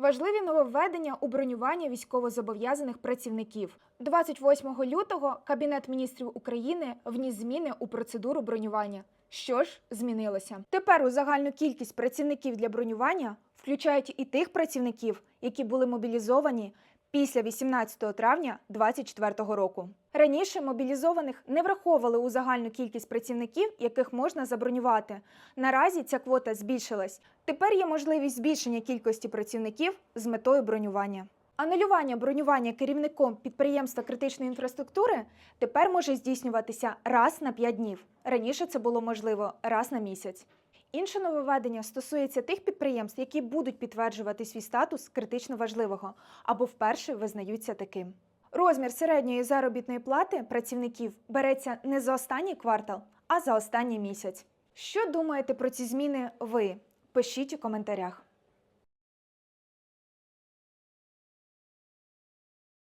Важливі нововведення у бронювання військовозобов'язаних працівників. 28 лютого Кабінет міністрів України вніс зміни у процедуру бронювання. Що ж змінилося? Тепер у загальну кількість працівників для бронювання включають і тих працівників, які були мобілізовані після 18 травня 2024 року. Раніше мобілізованих не враховували у загальну кількість працівників, яких можна забронювати. Наразі ця квота збільшилась. Тепер є можливість збільшення кількості працівників з метою бронювання. Анулювання бронювання керівником підприємства критичної інфраструктури тепер може здійснюватися раз на 5 днів. Раніше це було можливо раз на місяць. Інше нововведення стосується тих підприємств, які будуть підтверджувати свій статус критично важливого або вперше визнаються таким. Розмір середньої заробітної плати працівників береться не за останній квартал, а за останній місяць. Що думаєте про ці зміни ви? Пишіть у коментарях.